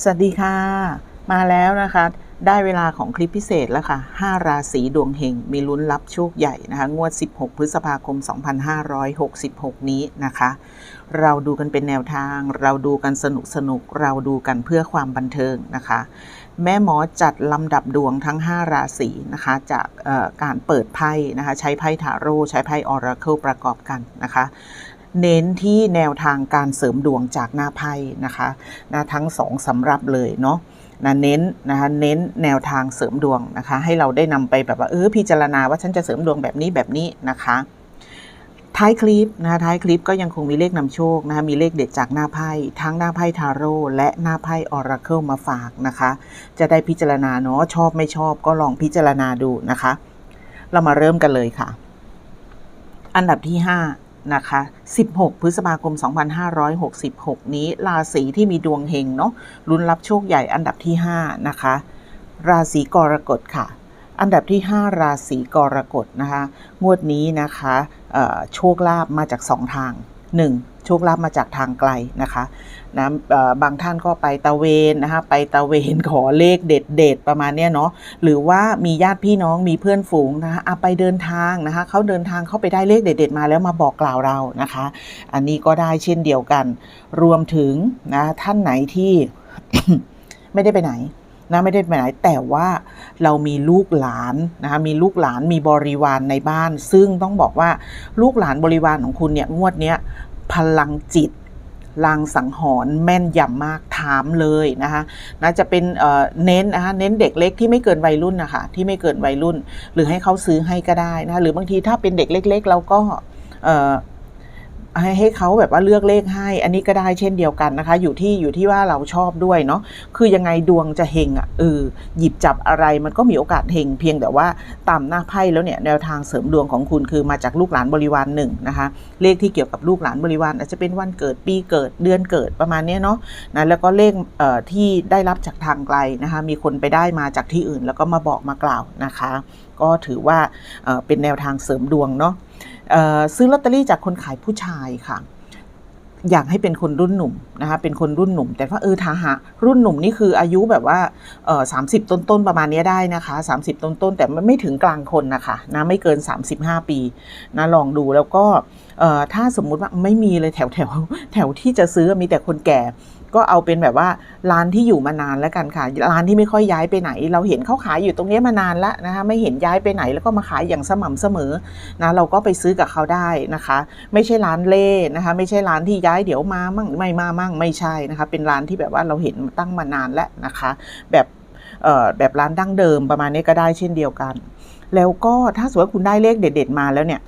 สวัสดีค่ะ มาแล้วนะคะ ได้เวลาของคลิปพิเศษแล้วค่ะ 5 ราศีดวงเฮงมีลุ้นรับโชคใหญ่นะคะ งวด 16 พฤษภาคม 2566 นี้นะคะ เราดูกันเป็นแนวทาง เราดูกันสนุกสนุก เราดูกันเพื่อความบันเทิงนะคะ แม่หมอจัดลำดับดวงทั้ง 5 ราศีนะคะ จากการเปิดไพ่นะคะ ใช้ไพ่ทาโร่ใช้ไพ่ออราเคิลประกอบกันนะคะ เน้นที่แนวทางการเสริมดวงจากหน้าไพ่นะคะนะทั้งสองสำรับเลยเนาะนะเน้นนะคะเน้นแนวทางเสริมดวงนะคะ ให้เราได้นำไปแบบว่าเออพิจารณาว่าฉันจะเสริมดวงแบบนี้แบบนี้นะคะ ท้ายคลิปนะคะท้ายคลิปก็ยังคงมีเลขนำโชคนะคะมีเลขเด็ดจากหน้าไพ่ทั้งหน้าไพ่ทาโร่และหน้าไพ่ออราเคิลมาฝากนะคะ จะได้พิจารณาเนาะชอบไม่ชอบก็ลองพิจารณาดูนะคะ เรามาเริ่มกันเลยค่ะ อันดับที่ 5 นะคะ 16 พฤษภาคม 2566 นี้ ราศีที่มีดวงเฮงเนาะลุ้นรับโชคใหญ่อันดับที่ 5 นะคะ ราศีกรกฎค่ะ อันดับที่ 5 ราศีกรกฎนะคะ งวดนี้นะคะโชคลาภมาจาก 2 ทาง 1. โชคลาภมาจากทางไกลนะคะนะบางท่านก็ไปตะเวนนะคะไปตะเวนขอเลขเด็ดเด็ดๆประมาณเนี้ยเนาะหรือว่ามีญาติพี่น้องมีเพื่อนฝูงนะคะอะไปเดินทางนะคะเขาเดินทางเข้าไปได้เลขเด็ดๆมาแล้วมาบอกกล่าวเรานะคะ อันนี้ก็ได้เช่นเดียวกัน รวมถึงนะท่านไหนที่ไม่ได้ไปไหนนะไม่ได้ไปไหนแต่ว่าเรามีลูกหลานนะคะมีลูกหลานมีบริวารในบ้าน ซึ่งต้องบอกว่าลูกหลานบริวารของคุณเนี่ยงวดเนี้ย พลังจิตลางสังหรณ์แม่นยำมากถามเลยนะคะนะจะเป็นเน้นนะคะเน้นเด็กเล็กที่ไม่เกินวัยรุ่นนะคะที่ไม่เกินวัยรุ่น หรือให้เขาซื้อให้ก็ได้นะะหรือบางทีถ้าเป็นเด็กเล็ก ๆ เราก็ ให้ให้เขาแบบว่าเลือกเลขให้ อันนี้ก็ได้เช่นเดียวกันนะคะ อยู่ที่อยู่ที่ว่าเราชอบด้วยเนาะคือยังไงดวงจะเฮงอะเออหยิบจับอะไรมันก็มีโอกาสเฮงเพียงแต่ว่าตามหน้าไพ่แล้วเนี่ยแนวทางเสริมดวงของคุณคือมาจากลูกหลานบริวารหนึ่งนะคะเลขที่เกี่ยวกับลูกหลานบริวารอาจจะเป็นวันเกิดปีเกิดเดือนเกิดประมาณเนี้ยเนาะนะแล้วก็เลขเอ่อที่ได้รับจากทางไกลนะคะมีคนไปได้มาจากที่อื่น แล้วก็มาบอกมากล่าวนะคะ ก็ถือว่าเอ่อเป็นแนวทางเสริมดวงเนาะ ซื้อลอตเตอรี่จากคนขายผู้ชายค่ะ อยากให้เป็นคนรุ่นหนุ่มนะคะเป็นคนรุ่นหนุ่ม แต่ว่าเออทาหะรุ่นหนุ่มนี่คืออายุแบบว่าสามสิบต้นๆประมาณนี้ได้นะคะ30ต้นๆแต่ไม่ถึงกลางคนนะคะนะไม่เกิน35ปีนะลองดูแล้วก็ถ้าสมมุติว่าไม่มีเลยแถวแถวแถวที่จะซื้อมีแต่คนแก่ ก็เอาเป็นแบบว่าร้านที่อยู่มานานแล้วกันค่ะ ร้านที่ไม่ค่อยย้ายไปไหน เราเห็นเขาขายอยู่ตรงนี้มานานแล้วนะคะไม่เห็นย้ายไปไหนแล้วก็มาขายอย่างสม่ำเสมอนะเราก็ไปซื้อกับเขาได้นะคะ ไม่ใช่ร้านเล่นะคะ ไม่ใช่ร้านที่ย้ายเดี๋ยวมามั่งไม่มามั่งไม่ใช่นะคะ เป็นร้านที่แบบว่าเราเห็นตั้งมานานแล้วนะคะ แบบเอ่อแบบร้านดั้งเดิมประมาณนี้ก็ได้เช่นเดียวกัน แล้วก็ถ้าสมมติว่าคุณได้เลขเด็ด ๆ มาแล้วเนี่ย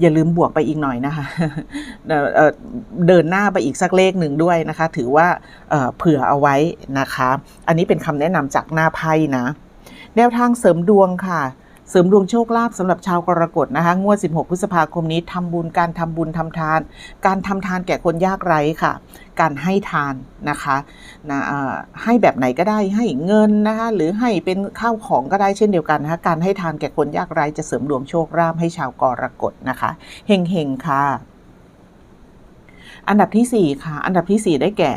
อย่าลืมบวกไปอีกหน่อยนะคะเดินหน้าไปอีกสักเลขหนึ่งด้วยนะคะ ถือว่าเอ่อเผื่อเอาไว้นะคะ อันนี้เป็นคำแนะนำจากหน้าไพ่นะ แนวทางเสริมดวงค่ะ เสริมดวงโชคลาภสำหรับชาวกรกฎนะคะ งวด 16 พฤษภาคมนี้ทำบุญการทำบุญทำทาน การทำทานแก่คนยากไร้ค่ะ การให้ทานนะคะนะเอ่อให้แบบไหนก็ได้ให้เงินนะคะหรือให้เป็นข้าวของก็ได้เช่นเดียวกันนะคะการให้ทานแก่คนยากไร้จะเสริมดวงโชคลาภให้ชาวกรกฎนะคะเฮงๆค่ะ อันดับที่ 4 ค่ะ อันดับทีสี่4 ได้แก่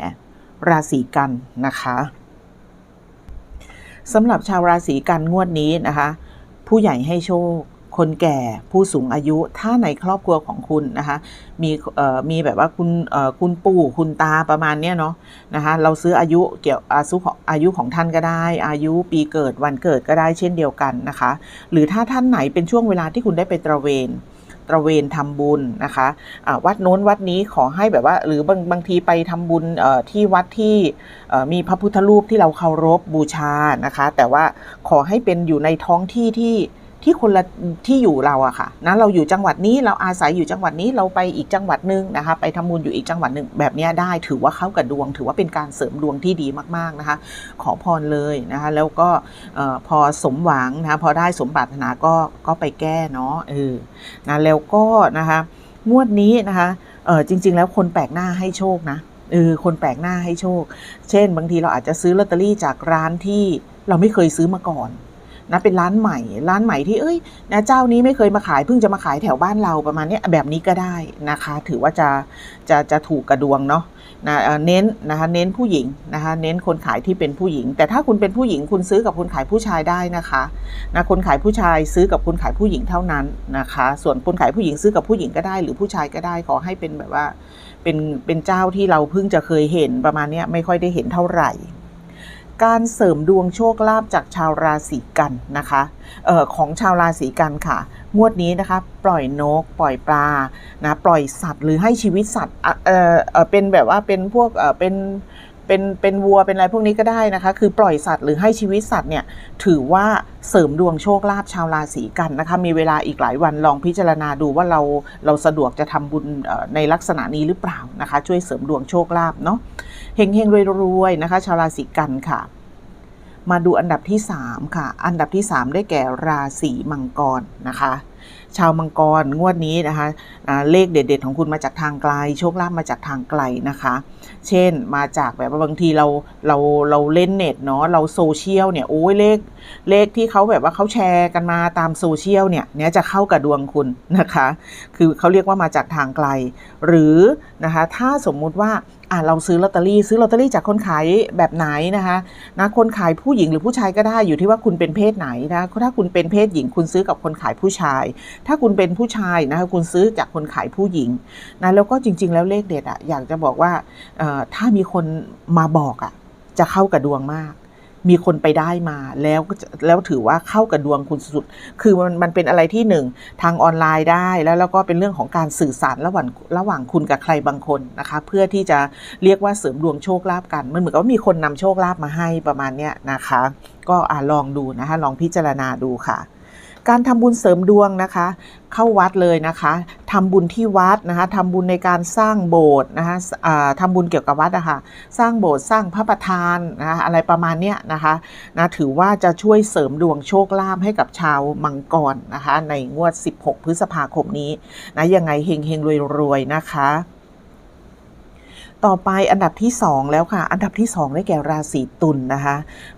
ราศีกันนะคะสำหรับชาวราศีกันงวดนี้นะคะ ผู้ใหญ่ให้โชค คนแก่ผู้สูงอายุ ถ้าในครอบครัวของคุณนะคะมีเอ่อมีแบบว่าคุณเอ่อคุณปู่คุณตาประมาณเนี้ยเนาะนะคะเราซื้ออายุเกี่ยวอายุของอายุของท่านก็ได้ อายุปีเกิดวันเกิดก็ได้เช่นเดียวกันนะคะ หรือถ้าท่านไหนเป็นช่วงเวลาที่คุณได้ไปตระเวน ตระเวนทำบุญนะคะะวัดโน้นวัดนี้ขอให้แบบว่า หรือบางบางทีไปทำบุญที่วัดที่มีพระพุทธรูปที่เราเคารพบูชานะคะ แต่ว่าขอให้เป็นอยู่ในท้องที่ที่ ที่คนละที่อยู่เราอะค่ะนะเราอยู่จังหวัดนี้เราอาศัยอยู่จังหวัดนี้เราไปอีกจังหวัดหนึงนะคะไปทำบุญอยู่อีกจังหวัดหนึ่งแบบนี้ได้ถือว่าเข้ากับดวง ถือว่าเป็นการเสริมดวงที่ดีมากๆนะคะ ขอพรเลยนะคะแล้วก็พอสมหวังนะคะพอได้สมปรารถนาก็ก็ไปแก้เนาะเออนะแล้วก็นะคะงวดนี้นะคะเออจริง ๆ แล้วคนแปลกหน้าให้โชคนะเออคนแปลกหน้าให้โชค เช่น บางทีเราอาจจะซื้อลอตเตอรี่จากร้านที่เราไม่เคยซื้อมาก่อน นะเป็นร้านใหม่ ร้านใหม่ที่เอ้ยนะเจ้านี้ไม่เคยมาขายเพิ่งจะมาขายแถวบ้านเราประมาณนี้แบบนี้ก็ได้นะคะ ถือว่าจะจะจะถูกกระดวงเนาะนะเออเน้นนะคะเน้นผู้หญิงนะคะเน้นคนขายที่เป็นผู้หญิง แต่ถ้าคุณเป็นผู้หญิงคุณซื้อกับคนขายผู้ชายได้นะคะนะคนขายผู้ชายซื้อกับคนขายผู้หญิงเท่านั้นนะคะ ส่วนคนขายผู้หญิงซื้อกับผู้หญิงก็ได้ หรือผู้ชายก็ได้ขอให้เป็นแบบว่าเป็นเป็นเจ้าที่เราเพิ่งจะเคยเห็นประมาณนี้ไม่ค่อยได้เห็นเท่าไหร่ การเสริมดวงโชคลาภจากชาวราศีกันนะคะออของชาวราศีกันค่ะ งวดนี้นะคะ ปล่อยนก ปล่อยปลานะปล่อยสัตว์หรือให้ชีวิตสัตว์เออเออเป็นแบบว่าเป็นพวกเออเป็นเป็นเป็นวัวเป็นอะไรพวกนี้ก็ได้นะคะ คือปล่อยสัตว์หรือให้ชีวิตสัตว์เนี่ยถือว่าเสริมดวงโชคลาภชาวราศีกันนะคะมีเวลาอีกหลายวันลองพิจารณาดูว่าเราเราสะดวกจะทำบุญในลักษณะนี้หรือเปล่านะคะ ช่วยเสริมดวงโชคลาภเนาะ เฮงเฮงๆรวยๆนะคะ ชาวราศีกันค่ะ มาดูอันดับที่ 3 ค่ะ อันดับที่ 3 ได้แก่ราศีมังกรนะคะ ชาวมังกรงวดนี้นะคะเลขเด็ด ๆ ของคุณมาจากทางไกล โชคลาภมาจากทางไกลนะคะ เช่นมาจากแบบว่าบางทีเราเราเราเล่นเน็ตเนาะเราโซเชียลเนี่ยโอ้ยเลขเลขที่เขาแบบว่าเขาแชร์กันมาตามโซเชียลเนี่ยเนี้ยจะเข้ากับดวงคุณนะคะ คือเขาเรียกว่ามาจากทางไกล หรือนะคะถ้าสมมุติว่าอะเราซื้อลอตเตอรี่ซื้อลอตเตอรี่จากคนขายแบบไหนนะคะนะคนขายผู้หญิงหรือผู้ชายก็ได้อยู่ที่ว่าคุณเป็นเพศไหนนะถ้าคุณเป็นเพศหญิงคุณซื้อกับคนขายผู้ชายถ้าคุณเป็นผู้ชายนะคะคุณซื้อจากคนขายผู้หญิงนะแล้วก็จริง ๆ แล้วเลขเด็ดอะอยากจะบอกว่าถ้ามีคนมาบอกอะจะเข้ากับดวงมาก มีคนไปได้มาแล้วแล้วถือว่าเข้ากับดวงคุณสุดๆคือมันมันเป็นอะไรที่หนึ่งทางออนไลน์ได้แล้วแล้วก็เป็นเรื่องของการสื่อสารระหว่างระหว่างคุณกับใครบางคนนะคะ เพื่อที่จะเรียกว่าเสริมดวงโชคลาภกัน มันเหมือนกับว่ามีคนนำโชคลาภมาให้ประมาณเนี้ยนะคะ ก็อ่าลองดูนะคะลองพิจารณาดูค่ะ การทำบุญเสริมดวงนะคะ เข้าวัดเลยนะคะทำบุญที่วัดนะคะทำบุญในการสร้างโบสถ์นะคะทำบุญเกี่ยวกับวัดนะคะสร้างโบสถ์สร้างพระประธานนะคะอะไรประมาณเนี้ยนะคะนะถือว่าจะช่วยเสริมดวงโชคลาภให้กับชาวมังกรนะคะในงวด 16 พฤษภาคมนี้นะยังไงเฮงเฮงรวยรวยๆนะคะ ต่อไปอันดับที่ 2 แล้วค่ะ อันดับที่ 2 ได้แก่ราศีตุลนนะคะ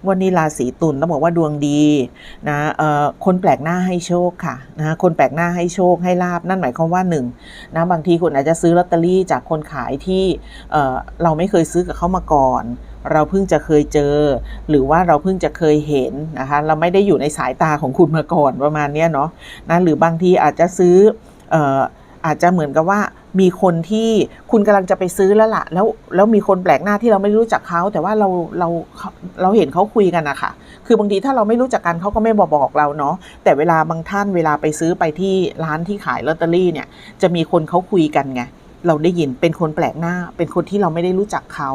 วันนี้ราศีตุลต้องบอกว่าดวงดีนะเอ่อคนแปลกหน้าให้โชคค่ะนะคนแปลกหน้าให้โชคให้ลาบนั่นหมายความว่า1นะบางทีคุณอาจจะซื้อลอตเตอรี่จากคนขายที่เอ่อเราไม่เคยซื้อกับเขามาก่อนเราเพิ่งจะเคยเจอ หรือว่าเราเพิ่งจะเคยเห็นนะคะเราไม่ได้อยู่ในสายตาของคุณมาก่อนประมาณนี้เนาะนะหรือบางทีอาจจะซื้อเอ่ออาจจะเหมือนกับว่า มีคนที่คุณกำลังจะไปซื้อแล้วล่ะ แล้วแล้วมีคนแปลกหน้าที่เราไม่รู้จักเขาแต่ว่าเราเราเราเห็นเขาคุยกันนะคะคือบางทีถ้าเราไม่รู้จักกันเขาก็ไม่บอกบอกเราเนาะแต่เวลาบางท่านเวลาไปซื้อไปที่ร้านที่ขายลอตเตอรี่เนี่ยจะมีคนเขาคุยกันไง เราได้ยินเป็นคนแปลกหน้า เป็นคนที่เราไม่ได้รู้จักเขา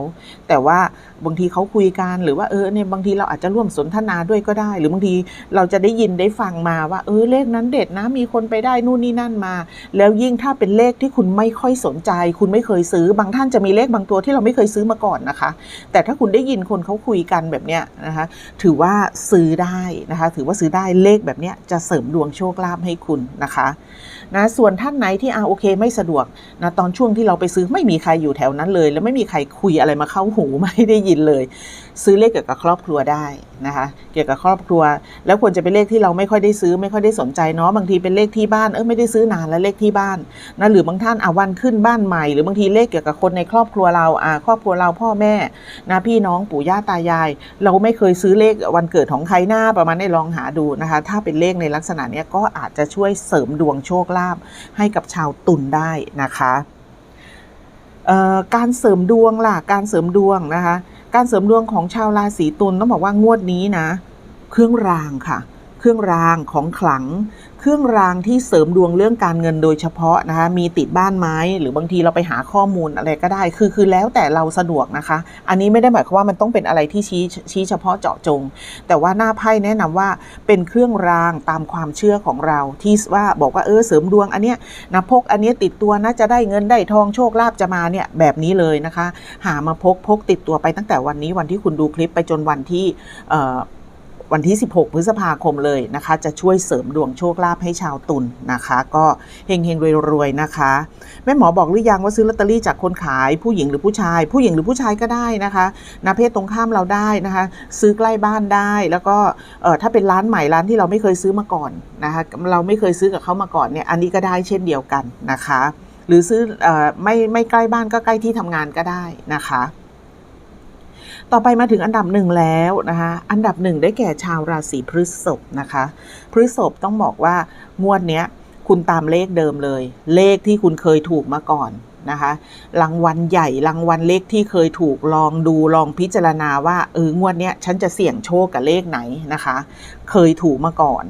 แต่ว่าบางทีเขาคุยกันหรือว่าเออเนี่ยบางทีเราอาจจะร่วมสนทนาด้วยก็ได้ หรือบางทีเราจะได้ยินได้ฟังมาว่า เออเลขนั้นเด็ดนะมีคนไปได้นู่นนี่นั่นมา แล้วยิ่งถ้าเป็นเลขที่คุณไม่ค่อยสนใจ คุณไม่เคยซื้อบางท่านจะมีเลขบางตัวที่เราไม่เคยซื้อมาก่อนนะคะ แต่ถ้าคุณได้ยินคนเขาคุยกันแบบเนี้ยนะคะถือว่าซื้อได้นะคะ ถือว่าซื้อได้เลขแบบเนี้ยจะเสริมดวงโชคลาภให้คุณนะคะนะส่วนท่านไหนที่อาโอเค ไม่สะดวกนะตอนช่วงที่เราไปซื้อไม่มีใครอยู่แถวนั้นเลย แล้วไม่มีใครคุยอะไรมาเข้าหูไม่ได้ยินเลย ซื้อเลขเกี่ยวกับครอบครัวได้นะคะ เกี่ยวกับครอบครัว แล้วควรจะเป็นเลขที่เราไม่ค่อยได้ซื้อ ไม่ค่อยได้สนใจเนาะบางทีเป็นเลขที่บ้านเออไม่ได้ซื้อนานแล้วเลขที่บ้านนะหรือบางท่านอะวันขึ้นบ้านใหม่ หรือบางทีเลขเกี่ยวกับคนในครอบครัวเราอ่าครอบครัวเราพ่อแม่นะพี่น้องปู่ย่าตายาย เราไม่เคยซื้อเลขวันเกิดของใครหน้าประมาณนี้ลองหาดูนะคะ ถ้าเป็นเลขในลักษณะนี้ก็อาจจะช่วยเสริมดวงโชคลาภให้กับชาวตุลได้นะคะ การเสริมดวงล่ะ การเสริมดวงนะคะ การเสริมดวงของชาวราศีตุลต้องบอกว่างวดนี้นะ เครื่องรางค่ะ เครื่องรางของขลัง เครื่องรางที่เสริมดวงเรื่องการเงินโดยเฉพาะนะคะ มีติดบ้านไม้หรือบางทีเราไปหาข้อมูลอะไรก็ได้ คือคือแล้วแต่เราสะดวกนะคะ อันนี้ไม่ได้หมายความว่ามันต้องเป็นอะไรที่ชี้ชี้เฉพาะเจาะจง แต่ว่าหน้าไพ่แนะนำว่าเป็นเครื่องรางตามความเชื่อของเราที่ว่าบอกว่าเออเสริมดวงอันเนี้ยนะพกอันเนี้ยติดตัวนะจะได้เงินได้ทองโชคลาภจะมาเนี่ยแบบนี้เลยนะคะ หามาพกพกติดตัวไปตั้งแต่วันนี้วันที่คุณดูคลิปไปจนวันที่เอ่อ วันที่ 16 พฤษภาคมเลยนะคะ จะช่วยเสริมดวงโชคลาภให้ชาวตุลนนะคะ ก็เฮงเฮงรวยๆนะคะ แม่หมอบอกหรือยังว่าซื้อลอตเตอรี่จากคนขายผู้หญิงหรือผู้ชาย ผู้หญิงหรือผู้ชายก็ได้นะคะนะเพศตรงข้ามเราได้นะคะ ซื้อใกล้บ้านได้แล้วก็เออถ้าเป็นร้านใหม่ร้านที่เราไม่เคยซื้อมาก่อนนะคะเราไม่เคยซื้อกับเขามาก่อนเนี่ยอันนี้ก็ได้เช่นเดียวกันนะคะ หรือซื้อออไม่ไม่ใกล้บ้านก็ใกล้ที่ทำงานก็ได้นะคะ ต่อไปมาถึงอันดับหนึ่งแล้วนะคะ อันดับหนึ่งได้แก่ชาวราศีพฤษภนะคะ พฤษภต้องบอกว่างวดเนี้ยคุณตามเลขเดิมเลย เลขที่คุณเคยถูกมาก่อนนะคะรางวัลใหญ่รางวัลเลขที่เคยถูกลองดูลองพิจารณาว่าเอองวดเนี้ยฉันจะเสี่ยงโชคกับเลขไหนนะคะ เคยถูกมาก่อน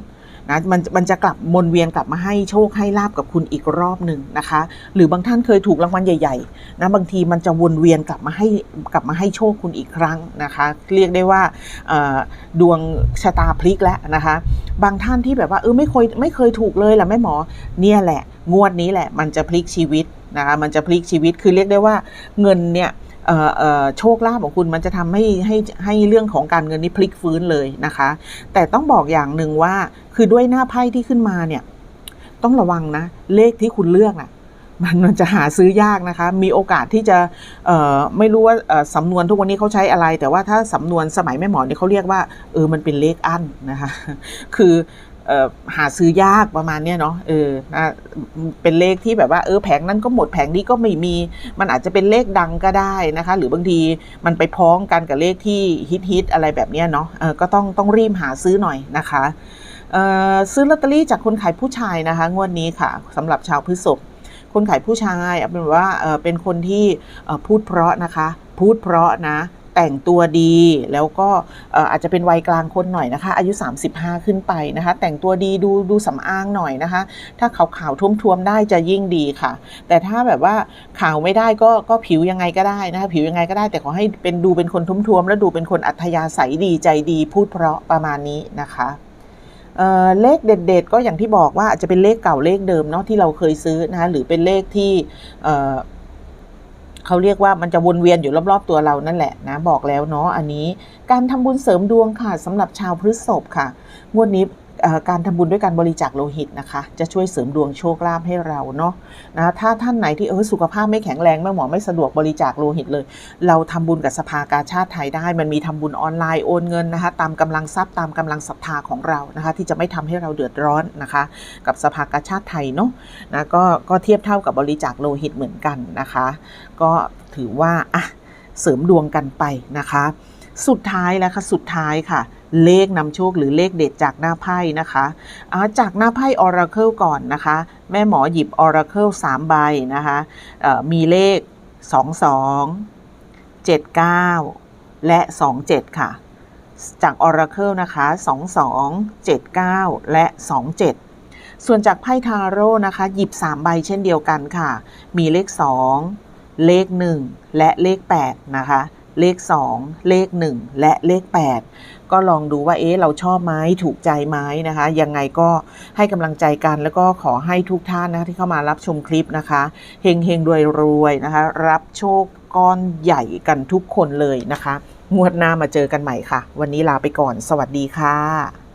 นะมันมันจะกลับวนเวียนกลับมาให้โชคให้ลาบกับคุณอีกรอบหนึ่งนะคะ หรือบางท่านเคยถูกรางวัลใหญ่ๆนะบางทีมันจะวนเวียนกลับมาให้กลับมาให้โชคคุณอีกครั้งนะคะ เรียกได้ว่าดวงชะตาพลิกแล้วนะคะ บางท่านที่แบบว่าเออไม่เคยไม่เคยถูกเลยแหละแม่หมอเนี่ยแหละ งวดนี้แหละมันจะพลิกชีวิตนะคะมันจะพลิกชีวิตคือเรียกได้ว่าเงินเนี่ย โชคลาภของคุณมันจะทำให้ให้ให้เรื่องของการเงินนี่พลิกฟื้นเลยนะคะ แต่ต้องบอกอย่างหนึ่งว่าคือด้วยหน้าไพ่ที่ขึ้นมาเนี่ย ต้องระวังนะ เลขที่คุณเลือกอะมันมันจะหาซื้อยากนะคะ มีโอกาสที่จะไม่รู้ว่าสำนวนทุกวันนี้เขาใช้อะไร แต่ว่าถ้าสำนวนสมัยแม่หมอเนี่ยเขาเรียกว่าเออมันเป็นเลขอั้นนะคะ คือ หาซื้อยากประมาณเนี้ยเนาะเออนะเป็นเลขที่แบบว่าเออแผงนั้นก็หมดแผงนี้ก็ไม่มี มันอาจจะเป็นเลขดังก็ได้นะคะ หรือบางทีมันไปพ้องกันกับเลขที่ฮิตฮิตๆอะไรแบบเนี้ยเนาะเออก็ต้องต้องรีบหาซื้อหน่อยนะคะเออซื้อลอตเตอรี่จากคนขายผู้ชายนะคะ งวดนี้ค่ะสำหรับชาวพฤษภคนขายผู้ชายเป็นว่าเอ่อเป็นคนที่พูดเพราะนะคะ พูดเพราะนะ แต่งตัวดี แล้วก็อาจจะเป็นวัยกลางคนหน่อยนะคะ อายุ 35 ขึ้นไปนะคะ แต่งตัวดีดูดูสำอางหน่อยนะคะ ถ้าขาวขาวๆท่วมๆได้จะยิ่งดีค่ะ แต่ถ้าแบบว่าขาวไม่ได้ก็ก็ผิวยังไงก็ได้นะคะ ผิวยังไงก็ได้แต่ขอให้เป็นดูเป็นคนท่วมๆแล้วดูเป็นคนอัธยาศัยดีใจดี พูดเพราะประมาณนี้นะคะเเลขเด็ดๆ ก็อย่างที่บอกว่าอาจจะเป็นเลขเก่าเลขเดิมเนาะที่เราเคยซื้อนะคะหรือเป็นเลขที่ เขาเรียกว่ามันจะวนเวียนอยู่รอบๆตัวเรานั่นแหละนะบอกแล้วเนาะอันนี้การทำบุญเสริมดวงค่ะสำหรับชาวพฤษภค่ะงวดนี้ การทำบุญด้วยการบริจาคโลหิตนะคะ จะช่วยเสริมดวงโชคลาภให้เราเนาะนะถ้าท่านไหนที่เออสุขภาพไม่แข็งแรงแม่หมอไม่สะดวกบริจาคโลหิตเลย เราทำบุญกับสภากาชาติไทยได้ มันมีทำบุญออนไลน์โอนเงินนะคะตามกำลังทรัพย์ตามกำลังศรัทธาของเรานะคะที่จะไม่ทำให้เราเดือดร้อนนะคะ กับสภากาชาติไทยเนาะนะก็ก็เทียบเท่ากับบริจาคโลหิตเหมือนกันนะคะ ก็ถือว่าอะเสริมดวงกันไปนะคะ สุดท้ายแล้วค่ะสุดท้ายค่ะ เลขนำโชคหรือเลขเด็ดจากหน้าไพ่นะคะาจากหน้าไพ่ Oracle ก่อนนะคะ แม่หมอหยิบ Oracle 3ใบนะคะเอ่อมีเลข 22 79 และ 27 ค่ะ จาก Oracle นะคะ 22 79 และ 27ส่วนจากไพ่ทาโร่นะคะ หยิบ 3 ใบเช่นเดียวกันค่ะ มีเลข 2 เลข 1 และเลข 8 นะคะ เลข 2 เลข 1 และเลข 8 ก็ลองดูว่าเอ๊ะเราชอบไหมถูกใจไหมนะคะ ยังไงก็ให้กำลังใจกันแล้วก็ขอให้ทุกท่านนะคะที่เข้ามารับชมคลิปนะคะเฮงเฮงรวยรวยนะคะ รับโชคก้อนใหญ่กันทุกคนเลยนะคะ งวดหน้ามาเจอกันใหม่ค่ะ วันนี้ลาไปก่อน สวัสดีค่ะ